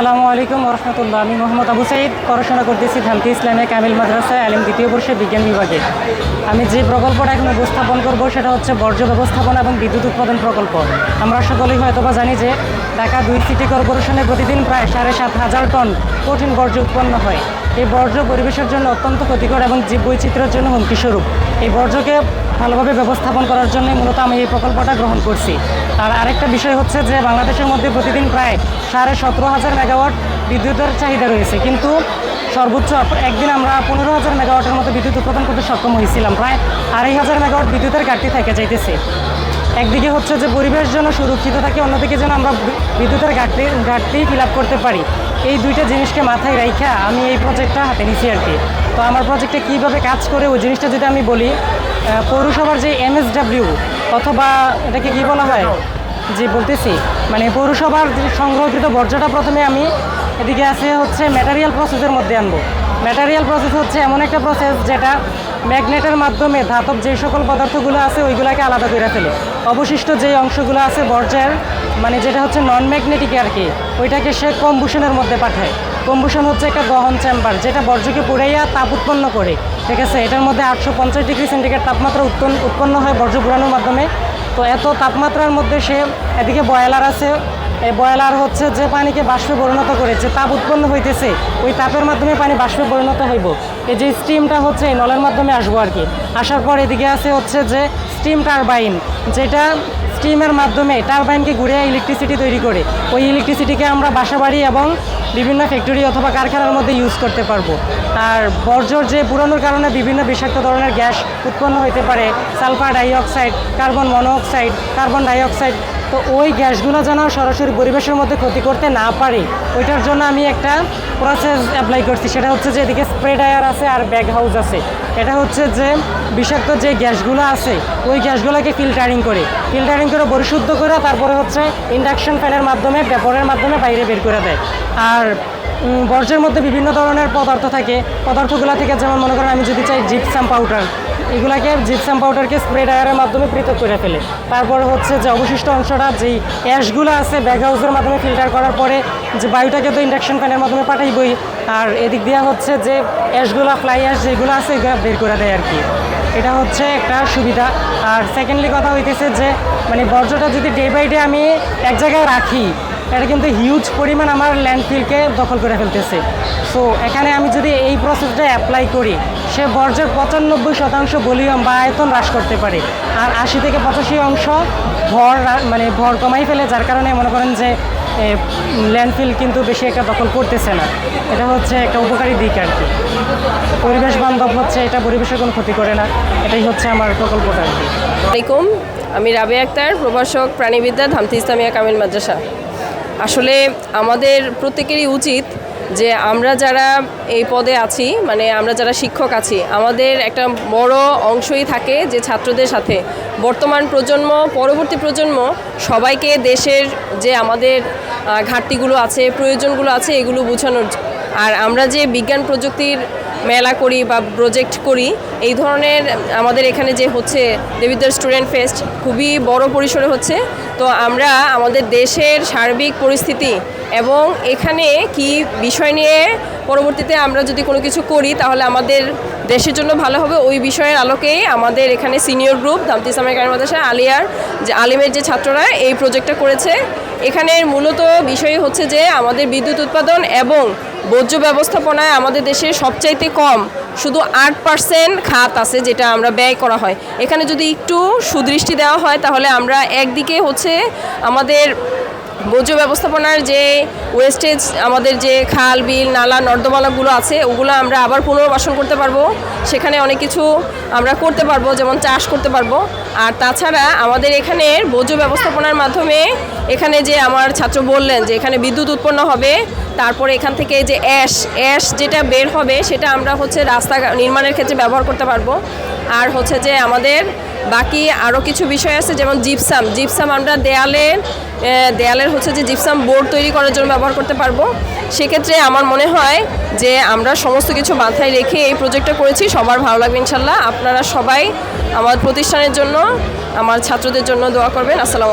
আসসালামু আলাইকুম রহমতুল্লাহ আমি মোহাম্মদ আবু সাইদ, পড়াশোনা করতেছি ধামতি ইসলামে কামিল মাদ্রাসায় আলিম দ্বিতীয় বর্ষে বিজ্ঞান বিভাগে। আমি যে প্রকল্পটা এখন উপস্থাপন করব, সেটা হচ্ছে বর্জ্য ব্যবস্থাপনা এবং বিদ্যুৎ উৎপাদন প্রকল্প। আমরা সকলেই হয়তোবা জানি যে ঢাকা দুই সিটি কর্পোরেশনে প্রতিদিন প্রায় সাড়ে সাত হাজার টন কঠিন বর্জ্য উৎপন্ন হয়। এই বর্জ্য পরিবেশের জন্য অত্যন্ত ক্ষতিকর এবং জীব বৈচিত্র্যের জন্য হুমকিস্বরূপ। এই বর্জ্যকে ভালোভাবে ব্যবস্থাপন করার জন্য মূলত আমি এই প্রকল্পটা গ্রহণ করছি। আর আরেকটা বিষয় হচ্ছে যে, বাংলাদেশের মধ্যে প্রতিদিন প্রায় সাড়ে সতেরো হাজার মেগাওয়াট বিদ্যুতের চাহিদা রয়েছে। কিন্তু সর্বোচ্চ একদিন আমরা পনেরো হাজার মেগাওয়াটের মতো বিদ্যুৎ উৎপাদন করতে সক্ষম হয়েছিলাম। প্রায় আড়াই হাজার মেগাওয়াট বিদ্যুতের ঘাটতি থেকে যাইতেছে। একদিকে হচ্ছে যে, পরিবেশ যেন সুরক্ষিত থাকে, অন্যদিকে যেন আমরা বিদ্যুতের ঘাটতি ঘাটতি ফিল করতে পারি। এই দুইটা জিনিসকে মাথায় রাইখা আমি এই প্রজেক্টটা হাতে নিছি আর কি। তো আমার প্রজেক্টে কীভাবে কাজ করে ওই জিনিসটা যদি আমি বলি পৌরসভার যে এমএসডাব্লিউ অথবা এটাকে কী বলা হয়? যে বলতেছি মানে পৌরসভার যে সংগ্রহকৃত বর্জ্যটা প্রথমে আমি এদিকে আছে হচ্ছে ম্যাটারিয়াল প্রসেসের মধ্যে আনব। ম্যাটারিয়াল প্রসেস হচ্ছে এমন একটা প্রসেস যেটা ম্যাগনেটের মাধ্যমে ধাতব যে সকল পদার্থগুলো আছে ওইগুলোকে আলাদা করে ফেলে। অবশিষ্ট যে অংশগুলো আছে বর্জ্যের মানে যেটা হচ্ছে নন ম্যাগনেটিক আর কি, ওইটাকে সে কম্বুশনের মধ্যে পাঠায়। কম্বুশন হচ্ছে একটা দহন চেম্বার, যেটা বর্জ্যকে পুড়াইয়া তাপ উৎপন্ন করে। ঠিক আছে, এটার মধ্যে আটশো পঞ্চাশ ডিগ্রি সেন্টিগ্রেড তাপমাত্রা উৎপন্ন উৎপন্ন হয় বর্জ্য পুরানোর মাধ্যমে। তো এত তাপমাত্রার মধ্যে সে এদিকে বয়লার আছে। এই বয়লার হচ্ছে যে পানিকে বাষ্পে পরিণত করে, যে তাপ উৎপন্ন হইতেছে, ওই তাপের মাধ্যমে পানি বাষ্পে পরিণত হইব। এই যে স্টিমটা হচ্ছে এই নলের মাধ্যমে আসব আর কি। আসার পর এদিকে আছে হচ্ছে যে স্টিম টারবাইন, যেটা স্টিমের মাধ্যমে টারবাইনকে ঘুরে ইলেকট্রিসিটি তৈরি করে। ওই ইলেকট্রিসিটিকে আমরা বাসাবাড়ি এবং বিভিন্ন ফ্যাক্টরি অথবা কারখানার মধ্যে ইউজ করতে পারব। আর বর্জ্যর যে পুরানোর কারণে বিভিন্ন বিষাক্ত ধরনের গ্যাস উৎপন্ন হতে পারে, sulphur dioxide, carbon monoxide carbon dioxide তো ওই গ্যাসগুলো যেন সরাসরি পরিবেশের মধ্যে ক্ষতি করতে না পারে, ওইটার জন্য আমি একটা প্রসেস অ্যাপ্লাই করছি। সেটা হচ্ছে যে এদিকে স্প্রে ড্রায়ার আছে আর ব্যাগ হাউস আছে। এটা হচ্ছে যে বিষাক্ত যে গ্যাসগুলো আছে, ওই গ্যাসগুলোকে ফিল্টারিং করে। ফিল্টারিং করে পরিশুদ্ধ করে তারপরে হচ্ছে ইন্ডাকশন ফ্যানের মাধ্যমে পেপারের মাধ্যমে বাইরে বের করে দেয়। আর বর্জ্যের মধ্যে বিভিন্ন ধরনের পদার্থ থাকে। পদার্থগুলো থেকে যেমন মনে করেন আমি যদি চাই জিপসাম পাউডার এগুলাকে জিপসাম পাউডারকে স্প্রে ড্রায়ারের মাধ্যমে পৃথক করে ফেলে। তারপর হচ্ছে যে অবশিষ্ট অংশটা যেই অ্যাশগুলো আছে ব্যাগ হাউসের মাধ্যমে ফিল্টার করার পরে যে বায়ুটাকে তো ইন্ডাকশন ফ্যানের মাধ্যমে পাঠাইবই। আর এদিক দিয়ে হচ্ছে যে অ্যাশগুলো ফ্লাই অ্যাশ যেগুলো আছে, এগুলো বের করে দেয় আর কি। এটা হচ্ছে একটা সুবিধা। আর সেকেন্ডলি কথা হইতেছে যে মানে বর্জ্যটা যদি ডে বাই ডে আমি এক জায়গায় রাখি এটা কিন্তু হিউজ পরিমাণ আমার ল্যান্ডফিলকে দখল করে ফেলতেছে। সো এখানে আমি যদি এই প্রসেসটা অ্যাপ্লাই করি, সে বর্জ্যের পঁচানব্বই শতাংশ ভলিউম বা আয়তন হ্রাস করতে পারে। আর আশি থেকে পঁচাশি অংশ ভর মানে ভর কমাই ফেলে, যার কারণে মনে করেন যে ল্যান্ডফিল কিন্তু বেশি একটা দখল করতেছে না। এটা হচ্ছে একটা উপকারী দিক আর কি। পরিবেশ বান্ধব হচ্ছে, এটা পরিবেশের কোনো ক্ষতি করে না। এটাই হচ্ছে আমার প্রকল্পটা আর কি। আমি রাবে আক্তার, প্রভাষক প্রাণীবিদ্যা ধামতি ইসলামিয়া কামিল মাদ্রাসা। আসলে আমাদের প্রত্যেকেরই উচিত যে আমরা যারা এই পদে আছি মানে আমরা যারা শিক্ষক আছি, আমাদের একটা বড় অংশই থাকে যে ছাত্রদের সাথে। বর্তমান প্রজন্ম, পরবর্তী প্রজন্ম সবাইকে দেশের যে আমাদের ঘাটতিগুলো আছে, প্রয়োজনগুলো আছে, এগুলো বোঝানোর আর আমরা যে বিজ্ঞান প্রযুক্তির মেলা করি বা প্রজেক্ট করি, এই ধরনের আমাদের এখানে যে হচ্ছে দেবিদ্বার স্টুডেন্ট ফেস্ট খুবই বড় পরিসরে হচ্ছে। তো আমরা আমাদের দেশের সার্বিক পরিস্থিতি এবং এখানে কি বিষয় নিয়ে পরবর্তীতে আমরা যদি কোনো কিছু করি, তাহলে আমাদের দেশের জন্য ভালো হবে। ওই বিষয়ের আলোকেই আমাদের এখানে সিনিয়র গ্রুপ দামতি ইসলামিক কারিম মাদ্রাসা, আলিয়ার যে আলিমের যে ছাত্ররা এই প্রজেক্টটা করেছে। এখানে মূলত বিষয় হচ্ছে যে আমাদের বিদ্যুৎ উৎপাদন এবং বর্জ্য ব্যবস্থাপনায় আমাদের দেশে সবচাইতে কম শুধু আট পার্সেন্ট খাত আছে যেটা আমরা ব্যয় করা হয়। এখানে যদি একটু সুদৃষ্টি দেওয়া হয় তাহলে আমরা একদিকে হচ্ছে আমাদের বর্জ্য ব্যবস্থাপনার যে ওয়েস্টেজ আমাদের যে খাল, বিল, নালা, নর্দমালাগুলো আছে, ওগুলো আমরা আবার পুনর্বাসন করতে পারব। সেখানে অনেক কিছু আমরা করতে পারব, যেমন চাষ করতে পারব। আর তাছাড়া আমাদের এখানে বর্জ্য ব্যবস্থাপনার মাধ্যমে এখানে যে আমার ছাত্র বললেন যে এখানে বিদ্যুৎ উৎপন্ন হবে, তারপরে এখান থেকে যে অ্যাশ অ্যাশ যেটা বের হবে, সেটা আমরা হচ্ছে রাস্তা নির্মাণের ক্ষেত্রে ব্যবহার করতে পারব। আর হচ্ছে যে আমাদের বাকি আরও কিছু বিষয় আছে, যেমন জিপসাম জিপসাম আমরা দেয়ালে দেয়ালের হচ্ছে যে জিপসাম বোর্ড তৈরি করার জন্য ব্যবহার করতে পারব। সেক্ষেত্রে আমার মনে হয় যে আমরা সমস্ত কিছু মাথায় রেখে এই প্রজেক্টটা করেছি, সবার ভালো লাগবে ইনশাল্লাহ। আপনারা সবাই আমার প্রতিষ্ঠানের জন্য, আমার ছাত্রদের জন্য দোয়া করবেন। আসসালাম